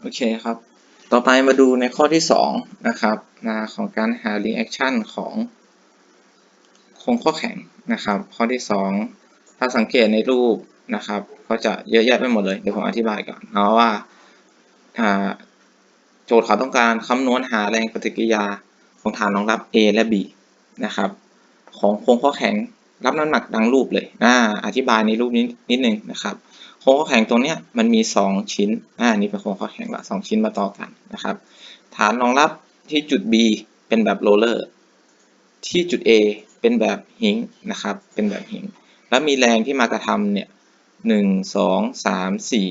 โอเคครับ ต่อไปมาดูในข้อที่ 2 นะครับนะของการหา reaction ของโครงข้อแข็งนะครับ ข้อที่ 2 ถ้าสังเกตในรูปนะครับ ก็จะเยอะแยะไปหมดเลย เดี๋ยวผมอธิบายก่อนเนาะว่าอ่าโจทย์เขาต้องการคำนวณหาแรงปฏิกิริยาของฐานรองรับ A และ B นะครับ ของโครงข้อแข็ง รับน้ำหนักดังรูปเลยอ่าอธิบายในรูปนี้นิดนึงนะครับโครงข้อแข็งตรงเนี้ยมันมี 2 ชิ้นอ่านี่เป็นโครงข้อแข็งละสองชิ้นมาต่อกันนะครับ ฐานรองรับที่จุด B เป็นแบบโรลเลอร์ที่จุด A เป็นแบบหิงนะครับ เป็นแบบหิง แล้วมีแรงที่มากระทำเนี่ยหนึ่งสองสามสี่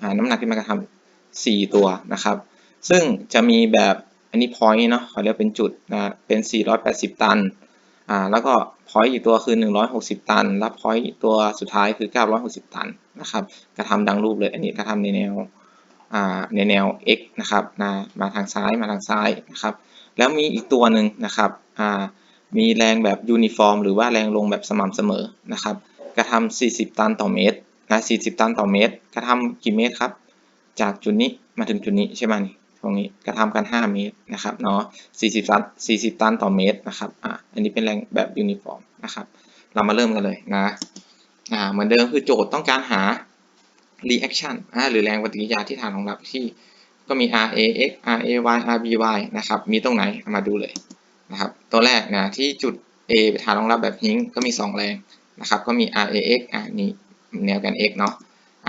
อ่าน้ำหนักที่มากระทำสี่ตัวนะครับ ซึ่งจะมีแบบอันนี้ point เนาะเขาเรียกเป็นจุดนะเป็น 480 ตัน อ่าแล้วก็ point อีกตัวคือ 160 ตันแล้ว point ตัวสุดท้ายคือ 960 ตันนะครับกระทำดังรูปเลย อันนี้กระทำในแนวอ่าในแนว x นะครับนะมาทางซ้ายมาทางซ้ายนะครับแล้วมีอีกตัวหนึ่งนะครับอ่ามีแรงแบบยูนิฟอร์ม หรือว่าแรงลงแบบสม่ำเสมอนะครับกระทำ40 ตันต่อเมตรนะ40 ตันต่อเมตร กระทำกี่เมตรครับ จากจุดนี้มาถึงจุดนี้ใช่ไหมนี่ ตรงนี้กระทำกัน 5 เมตรนะครับเนาะ40 ตัน 40 ตันต่อเมตรนะครับอ่าอันนี้เป็นแรงแบบยูนิฟอร์มนะครับ เรามาเริ่มกันเลยนะอ่าเหมือนเดิมคือโจทย์ต้องการหา reaction อ่าหรือแรงปฏิกิริยาที่ฐานรองรับที่ก็มี RAX RAY RBY นะครับ มีตรงไหนามาดูเลยนะครับ ตัวแรกนะที่จุด A ฐานรองรับแบบฮิงก็มี 2 แรงนะครับ ก็มี RAX อ่านี่แนวกัน x เนาะ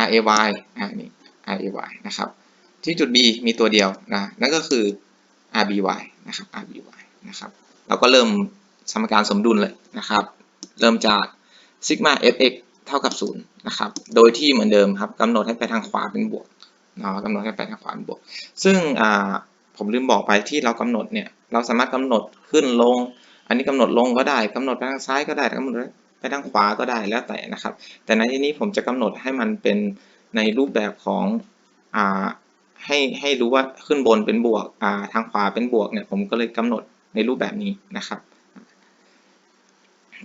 RAY อ่านี่ RAY นะครับ ที่จุด B มีตัวเดียวนะนั่นก็คือ RBY นะครับ RBY นะครับเราก็เริ่มสมการสมดุลเลยนะครับ เริ่มจากซิกมา fx เท่ากับ0นะครับ โดยที่เหมือนเดิมครับกำหนดให้ไปทางขวาเป็นบวกเนาะกำหนดให้ไปทางขวาเป็นบวก ซึ่งอ่าผมลืมบอกไปที่เรากำหนดเนี่ยเราสามารถกำหนดขึ้นลง อันนี้กำหนดลงก็ได้กำหนดไปทางซ้ายก็ได้กำหนดไปทางขวาก็ได้แล้วแต่นะครับ แต่ในที่นี้ผมจะกำหนดให้มันเป็นในรูปแบบของอ่า ให้ให้รู้ว่าขึ้นบนเป็นบวกอ่าทางขวาเป็นบวกเนี่ยผมก็เลยกำหนดในรูปแบบนี้นะครับ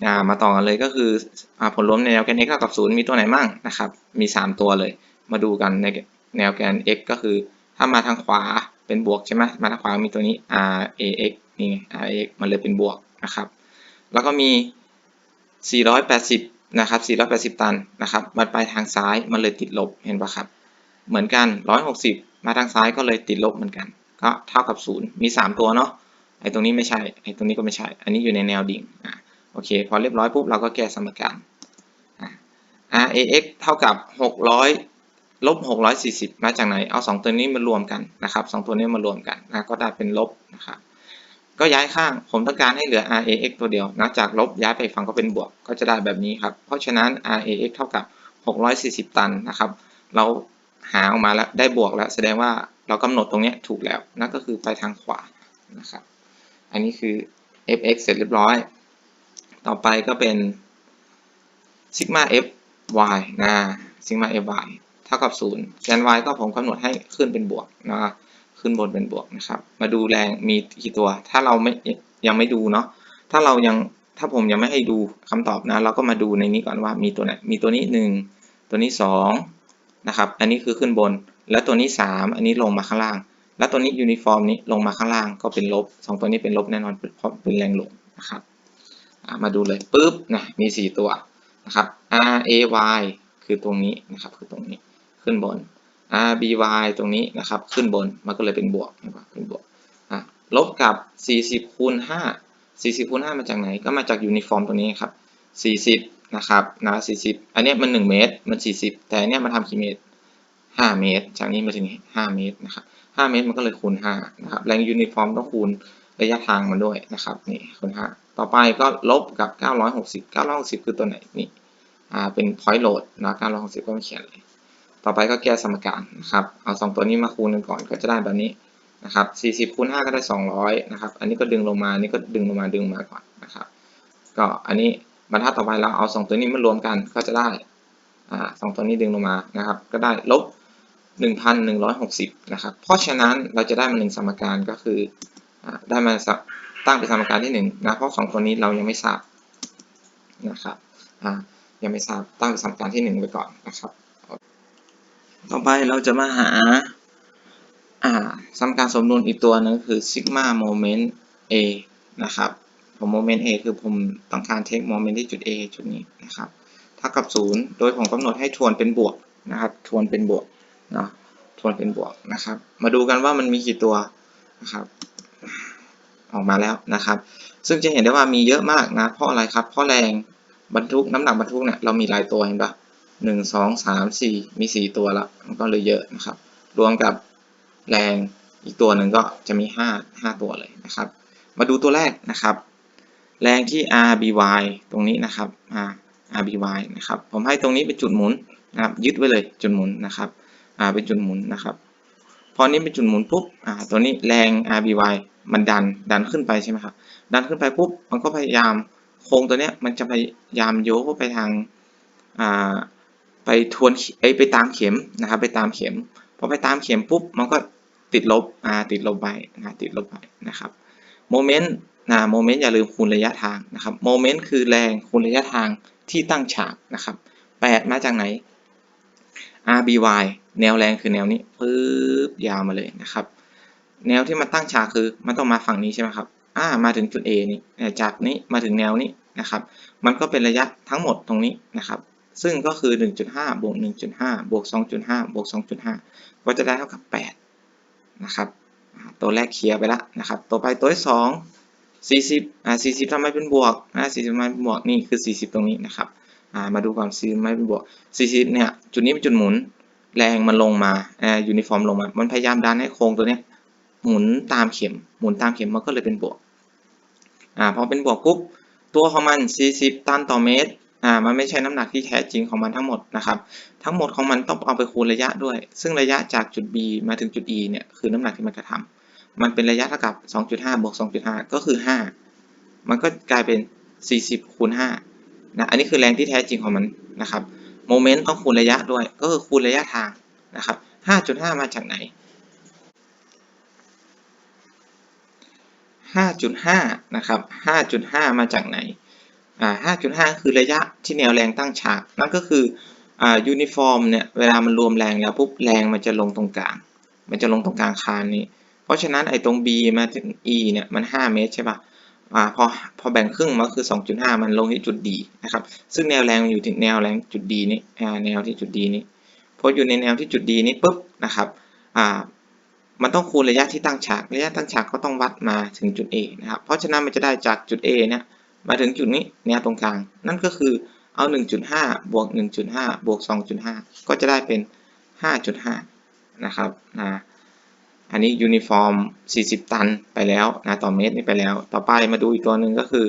อ่ามาต่อกันเลยก็คืออ่าผลรวมในแนวแกน x เท่ากับ 0 มีตัวไหนมั่งนะครับ มี 3 ตัวเลย มาดูกันในแนวแกน x ก็คือ ถ้ามาทางขวาเป็นบวกใช่ไหมมาทางขวามีตัวนี้ r a x นี่ไง r a x มันเลยเป็นบวกนะครับ แล้วก็มี 480 นะครับ 480 ตันนะครับ มันไปทางซ้าย มันเลยติดลบ เห็นปะครับ เหมือนกัน 160 มาทางซ้ายก็เลยติดลบเหมือนกัน ก็เท่ากับ 0 มี 3 ตัวเนาะ ไอ้ตรงนี้ไม่ใช่ ไอ้ตรงนี้ก็ไม่ใช่ อันนี้อยู่ในแนวดิ่ง อ่าโอเค พอเรียบร้อยปุ๊บเราก็แก้สมการอ่า rax เท่ากับ 600 ลบ 640 มาจากไหน เอา 2 ตัวนี้มารวมกันนะครับ 2 ตัวนี้มารวมกันนะก็ได้เป็นลบนะครับก็ย้ายข้าง ผมต้องการให้เหลือ rax ตัวเดียวนะจากลบย้ายไปฝั่งก็เป็นบวก ก็จะได้แบบนี้ครับ เพราะฉะนั้น rax เท่ากับ 640 ตันนะครับ เรา หาออกมาแล้วได้บวกแล้ว แสดงว่าเรากำหนดตรงนี้ถูกแล้วนั่นก็คือไปทางขวานะครับอันนี้คือ fx เสร็จเรียบร้อย ต่อไปก็เป็น sigma fy นะ sigma fy เท่ากับ0แกน y ก็ผมกำหนดให้ขึ้นเป็นบวกนะขึ้นบนเป็นบวกนะครับ มาดูแรงมีกี่ตัว ถ้าเราไม่ยังไม่ดูเนาะถ้าเรายังถ้าผมยังไม่ให้ดูคำตอบนะ เราก็มาดูในนี้ก่อนว่ามีตัวไหนมีตัวนี้ 1 ตัวนี้ 2 นะครับ อันนี้คือขึ้นบน แล้วตัวนี้ 3 อันนี้ลงมาข้างล่าง แล้วตัวนี้ยูนิฟอร์มนี้ลงมาข้างล่างก็เป็นลบ 2 ตัวนี้เป็นลบแน่นอนเพราะเป็นแรงลงนะครับมาดูเลยปุ๊บนะมี 4 ตัวนะครับ R A Y คือตรงนี้นะครับคือตรงนี้ขึ้นบน R B Y ตรงนี้นะครับขึ้นบนมันก็เลยเป็นบวกนะครับเป็นบวกลบกับ 40คูณ5 40คูณ5มาจากไหนก็มาจากยูนิฟอร์มตรงนี้ครับ40 นะครับนะ40 อันนี้มัน 1 เมตร มัน 40 แต่อันนี้มันทำกี่เมตร 5 เมตร จากนี้มาถึงนี้5เมตรนะครับ 5 เมตรมันก็เลยคูณ 5 นะครับ แรงยูนิฟอร์มต้องคูณระยะทางมันด้วยนะครับ นี่คูณ 5 ต่อไปก็ลบกับ 960 960 คือตัวไหน นี่ อ่า เป็น point load นะ960 ก็ไม่เขียนเลย ต่อไปก็แก้สมการนะครับ เอา 2 ตัวนี้มาคูณกันก่อน ก็จะได้แบบนี้นะครับ 40คูณ5ก็ได้ 200 นะครับ อันนี้ก็ดึงลงมา อันนี้ก็ดึงลงมา ดึงมาก่อนนะครับ ก็อันนี้ บรรทัดต่อไปเราเอา2ตัวนี้มารวมกันก็จะได้สอ่า2ตัวนี้ดึงลงมานะครับ ก็ได้ลบ 1,160 นะครับ เพราะฉะนั้นเราจะได้มา1สมการก็คืออได้มาตั้งเป็นสมการที่1นะเพราะ2ตัวนี้เรายังไม่ทราบนะครับยังไม่ทราบตั้งเป็นสมการที่1ไว้ก่อนนะครับ ต่อไปเราจะมาหาสมการสมดุลอีกตัวหนึงคือ sigma moment a นะครับ ผม moment a คือผมต้องการ take moment ที่จุด a จุดนี้นะครับเท่ากับ 0 โดยผมกำหนดให้ทวนเป็นบวกนะครับ ทวนเป็นบวกเนาะทวนเป็นบวกนะครับ มาดูกันว่ามันมีกี่ตัวนะครับ ออกมาแล้วนะครับ ซึ่งจะเห็นได้ว่ามีเยอะมากนะ เพราะอะไรครับ เพราะแรงบรรทุกน้ำหนักบรรทุกเนี่ยเรามีหลายตัวเห็นปะหนึ่งสองสามสี่มีสี่ตัวละมันก็เลยเยอะนะครับ รวมกับแรงอีกตัวหนึ่งก็จะมีห้าห้าตัวเลยนะครับ มาดูตัวแรกนะครับ แรงที่ RBY ตรงนี้นะครับ R RBY นะครับ ผมให้ตรงนี้เป็นจุดหมุนนะครับ ยึดไว้เลยจุดหมุนนะครับ อ่า เป็นจุดหมุนนะครับ พอนี้เป็นจุดหมุนปุ๊บ อ่า ตัวนี้แรง RBY มันดัน ดันขึ้นไปใช่ไหมครับ ดันขึ้นไปปุ๊บ มันก็พยายามโครงตัวเนี้ย มันจะพยายามโยกไปทาง อ่า ไปทวนเอ้ไปตามเข็มนะครับ ไปตามเข็ม พอไปตามเข็มปุ๊บ มันก็ติดลบ อ่า ติดลบไปนะติดลบไปนะครับ โมเมนต์ นะโมเมนต์อย่าลืมคูณระยะทางนะครับโมเมนต์คือแรงคูณระยะทางที่ตั้งฉากนะครับแปดมาจากไหน RBY แนวแรงคือแนวนี้ปึ๊บยาวมาเลยนะครับ แนวที่มันตั้งฉากคือมันต้องมาฝั่งนี้ใช่ไหมครับอ่ามาถึงจุด A นี่จากนี้มาถึงแนวนี้นะครับ มันก็เป็นระยะทั้งหมดตรงนี้นะครับ ซึ่งก็คือ 1.5 บวก 1.5 บวก 2.5 บวก 2.5 ก็จะได้เท่ากับ 8 นะครับ ตัวแรกเคลียร์ไปแล้วนะครับ ต่อไปตัวที่สอง 40อ่า40ทำไมเป็นบวกอ่า40ทำไมเป็นบวกนี่คือ 40 ตรงนี้นะครับอ่ามาดูก่อน40ทำไมเป็นบวก 40 เนี่ยจุดนี้เป็นจุดหมุนแรงมันลงมาอ่ายูนิฟอร์มลงมา มันพยายามดันให้โครงตัวเนี้ยหมุนตามเข็มหมุนตามเข็มมันก็เลยเป็นบวกอ่าพอเป็นบวกปุ๊บตัวของมัน 40 ตันต่อเมตรอ่ามันไม่ใช่น้ำหนักที่แท้จริงของมันทั้งหมดนะครับทั้งหมดของมันต้องเอาไปคูณระยะด้วย ซึ่งระยะจากจุด B มาถึงจุด E เนี่ยคือน้ำหนักที่มันกระทำ มันเป็นระยะเท่ากับ 2.5 บวก 2.5 ก็คือ 5 มันก็กลายเป็น 40 คูณ 5 นะ อันนี้คือแรงที่แท้จริงของมันนะครับ โมเมนต์ต้องคูณระยะด้วย ก็คือคูณระยะทางนะครับ 5.5 มาจากไหน 5.5 นะครับ 5.5 มาจากไหน อ่า 5.5 คือระยะที่แนวแรงตั้งฉาก นั่นก็คือ อ่า ยูนิฟอร์มเนี่ย เวลามันรวมแรงแล้วปุ๊บ แรงมันจะลงตรงกลาง มันจะลงตรงกลางคานนี้ เพราะฉะนั้นไอ้ตรง B มาถึง E เนี่ยมัน 5 เมตรใช่ปะอ่าพอพอแบ่งครึ่งมันคือ 2.5 มันลงที่จุด D นะครับ ซึ่งแนวแรงอยู่ที่แนวแรงจุด D นี้อ่าแนวที่จุด D นี้พออยู่ในแนวที่จุด D นี้ปุ๊บนะครับอ่ามันต้องคูณระยะที่ตั้งฉาก ระยะตั้งฉากก็ต้องวัดมาถึงจุด A นะครับ เพราะฉะนั้นมันจะได้จากจุด A เนี่ยมาถึงจุดนี้แนวตรงกลาง นั่นก็คือเอา 1.5 บวก 1.5 บวก 2.5 ก็จะได้เป็น 5.5 นะครับนะ อันนี้ยูนิฟอร์ม 40 ตันไปแล้วนะต่อเมตรนี่ไปแล้ว ต่อไปมาดูอีกตัวหนึ่งก็คือ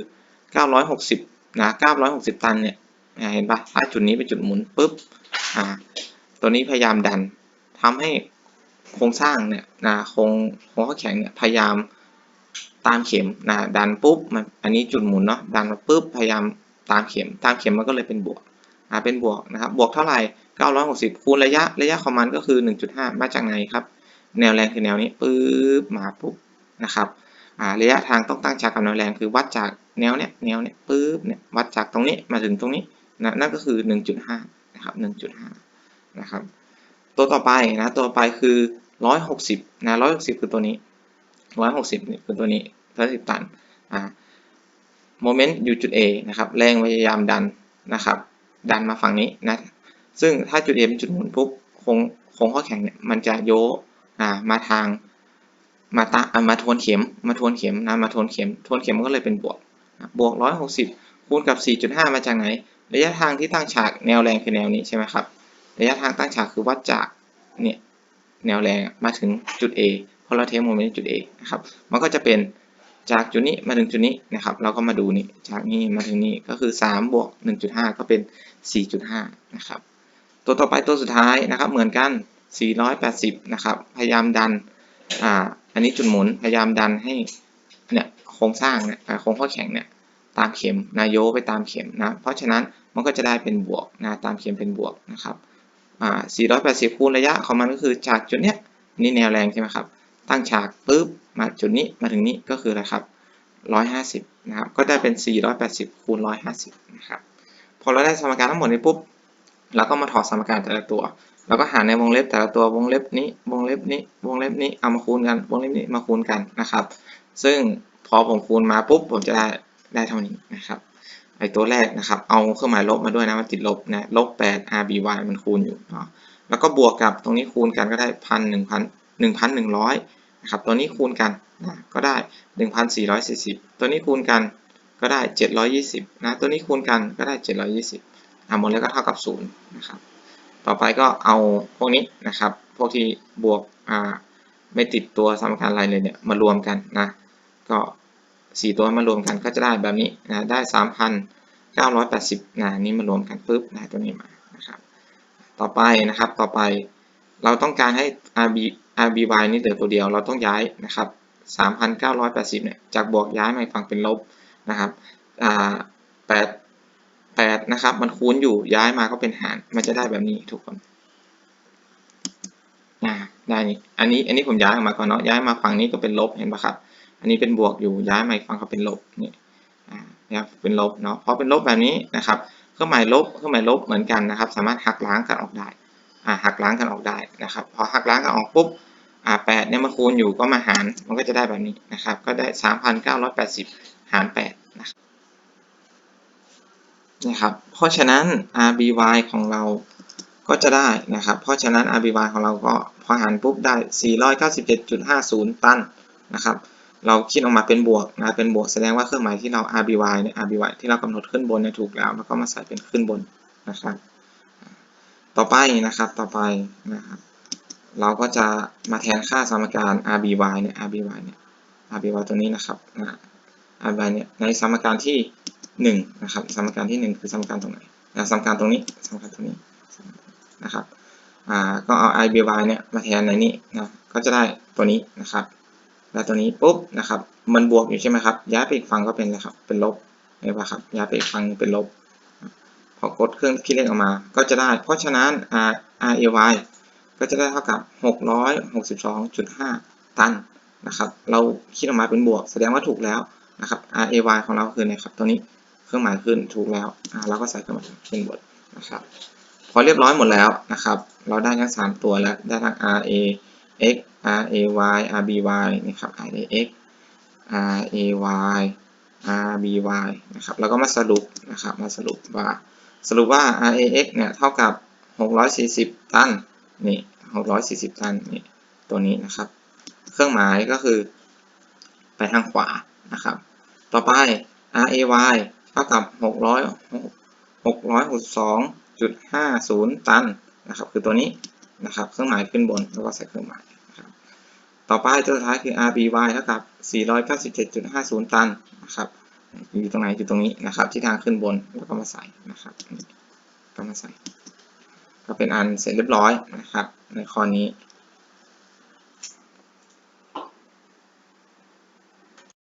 960นะ960 ตันเนี่ยเห็นปะถ้าจุดนี้เป็นจุดหมุนปุ๊บอ่าตัวนี้พยายามดันทำให้โครงสร้างเนี่ยนะโครงโครงข้อแข็งเนี่ยพยายามตามเข็มนะดันปุ๊บมันอันนี้จุดหมุนเนาะดันมาปุ๊บพยายามตามเข็ม ตามเข็มมันก็เลยเป็นบวกอ่าเป็นบวกนะครับบวกเท่าไหร่ 960 คูณระยะระยะของมันก็คือ 1.5 มาจากไหนครับ แนวแรงคือแนวนี้ปุ๊บมาปุ๊บนะครับระยะทางต้องตั้งฉากกับแนวแรงคือวัดจากแนวเนี้ยแนวเนี้ยปุ๊บเนี่ยวัดจากตรงนี้มาถึงตรงนี้นะนั่นก็คือ 1.5นะครับ1.5นะครับตัวต่อไปนะตัวไปคือ 160นะ160 คือตัวนี้ 160นี่คือตัวนี้110ตันอ่าโมเมนต์อยู่จุด A นะครับแรงพยายามดันนะครับดันมาฝั่งนี้นะซึ่งถ้าจุด A เป็นจุดหมุนปุ๊บโครงโครงข้อแข็งเนี่ยมันจะโย อ่ามาทางมาตาอ่ามาทวนเข็มมาทวนเข็มนะมาทวนเข็ม ทวนเข็มมันก็เลยเป็นบวกนะบวก 160 คูณกับ 4.5 มาจากไหน ระยะทางที่ตั้งฉากแนวแรงคือแนวนี้ใช่ไหมครับ ระยะทางตั้งฉากคือวัดจากเนี่ยแนวแรงมาถึงจุด A พราะเราเทคโมเมนต์จุด A นะครับ มันก็จะเป็นจากจุดนี้มาถึงจุดนี้นะครับ เราก็มาดูนี่จากนี้มาถึงนี้ก็คือ 3 บวก 1.5 ก็เป็น 4.5 นะครับ ตัวต่อไปตัวสุดท้ายนะครับ เหมือนกัน 480 นะครับ พยายามดัน อ่า อันนี้จุดหมุน พยายามดันให้ เนี่ยโครงสร้างเนี่ยโครงข้อแข็งเนี่ยตามเข็มนะโยไปตามเข็มนะ เพราะฉะนั้นมันก็จะได้เป็นบวกนะตามเข็มเป็นบวกนะครับ อ่า 480 คูณระยะของมันก็คือจากจุดเนี้ยนี่แนวแรงใช่ไหมครับ ตั้งฉากปุ๊บมาจุดนี้มาถึงนี้ก็คืออะไรครับ 150 นะครับ ก็ได้เป็น 480 คูณ 150 นะครับ พอเราได้สมการทั้งหมดนี้ปุ๊บแล้วก็มาถอดสมการแต่ละตัว แล้วก็หารในวงเล็บแต่ละตัววงเล็บนี้วงเล็บนี้วงเล็บนี้เอามาคูณกันวงเล็บนี้มาคูณกันนะครับ ซึ่งพอผมคูณมาปุ๊บผมจะได้ได้เท่านี้นะครับไอตัวแรกนะครับ เอาเครื่องหมายลบมาด้วยนะมันติดลบนะลบ8 rby มันคูณอยู่เนาะแล้วก็บวกกับตรงนี้คูณกันก็ได้พันหนึ่งพันหนึ่งพันหนึ่งร้อยนะครับตัวนี้คูณกันนะก็ได้หนึ่งพันสี่ร้อยสี่สิบตัวนี้คูณกันก็ได้เจ็ดร้อยยี่สิบนะตัวนี้คูณกันก็ได้เจ็ดร้อยยี่สิบอะหมดแล้วก็เท่ากับศูนย์นะครับ ต่อไปก็เอาพวกนี้นะครับ พวกที่บวกอ่าไม่ติดตัวสมการอะไรเลยเนี่ยมารวมกันนะ ก็สี่ตัวมารวมกันก็จะได้แบบนี้นะได้สามพันเก้าร้อยแปดสิบนะนี่มารวมกันปุ๊บได้ตัวนี้มานะครับต่อไปนะครับต่อไปเราต้องการให้ rb rby นี่เหลือตัวเดียวเราต้องย้ายนะครับสามพันเก้าร้อยแปดสิบเนี่ยจากบวกย้ายมาฝั่งเป็นลบนะครับอ่า แปดนะครับ มันคูณอยู่ย้ายมาก็เป็นหาร มันจะได้แบบนี้ทุกคนอ่าได้นี่อันนี้อันนี้ผมย้ายออกมาก่อนเนาะย้ายมาฝั่งนี้ก็เป็นลบเห็นปะครับ อันนี้เป็นบวกอยู่ย้ายมาอีกฝั่งก็เป็นลบนี่อ่าเนี่ยเป็นลบเนาะพอเป็นลบแบบนี้นะครับเครื่องหมายลบเครื่องหมายลบเหมือนกันนะครับ สามารถหักล้างกันออกได้อ่าหักล้างกันออกได้นะครับ พอหักล้างกันออกปุ๊บอ่าแปดเนี่ยมาคูณอยู่ก็มาหารมันก็จะได้แบบนี้นะครับ ก็ได้สามพันเก้าร้อยแปดสิบหารแปด นะครับ เพราะฉะนั้น RBY ของเราก็จะได้นะครับ เพราะฉะนั้น RBY ของเราก็พอหารปุ๊บได้ 497.50 ตันนะครับ เราคิดออกมาเป็นบวกนะเป็นบวกแสดงว่าเครื่องหมายที่เรา RBY เนี่ย RBY ที่เรากำหนดขึ้นบนเนี่ยถูกแล้ว แล้วก็มาใส่เป็นขึ้นบนนะครับ ต่อไปนะครับต่อไปนะครับเราก็จะมาแทนค่าสมการ RBY เนี่ย RBY เนี่ย RBY ตัวนี้นะครับ RBY เนี่ยในสมการที่ หนึ่งนะครับสมการที่หนึ่งคือสมการตรงไหนสมการตรงนี้สมการตรงนี้นะครับอ่าก็เอา RBY เนี่ยมาแทนในนี้นะก็จะได้ตัวนี้นะครับ แล้วตัวนี้ปุ๊บนะครับมันบวกอยู่ใช่ไหมครับย้ายไปอีกฝั่งก็เป็นอะไรครับเป็นลบเห็นปะครับย้ายไปอีกฝั่งเป็นลบพอกดเครื่องคิดเลขออกมา ก็จะได้ เพราะฉะนั้น R R A Y ก็จะได้เท่ากับ 662.5 ตันนะครับ เราคิดออกมาเป็นบวก แสดงว่าถูกแล้วนะครับ R A Y ของเราคือเนี่ยครับตัวนี้ เครื่องหมายขึ้นถูกแล้วอ่าเราก็ใส่เครื่องหมายขึ้นบนนะครับพอเรียบร้อยหมดแล้วนะครับ เราได้ทั้ง 3 ตัวแล้วได้ทั้ง R A x r a y r b y นะครับ r a x r a y r b y นะครับแล้วก็มาสรุปนะครับมาสรุปว่าสรุปว่า r a x เนี่ยเท่ากับ 640 ตันนี่640 ตันนี่ตัวนี้นะครับ เครื่องหมายก็คือไปทางขวานะครับ ต่อไป r a y ท่ากับ 600 662.50 ตันนะครับคือตัวนี้นะครับเครื่องหมายขึ้นบนแล้วก็ใส่เครื่องหมายนะครับต่อไปตัวสุดท้ายคือ RBY เท่ากับ 497.50 ตันนะครับอยู่ตรงไหนอยู่ตรงนี้นะครับที่ทางขึ้นบนแล้วก็มาใส่นะครับก็มาใส่ ก็เป็นอันเสร็จเรียบร้อยนะครับในข้อนี้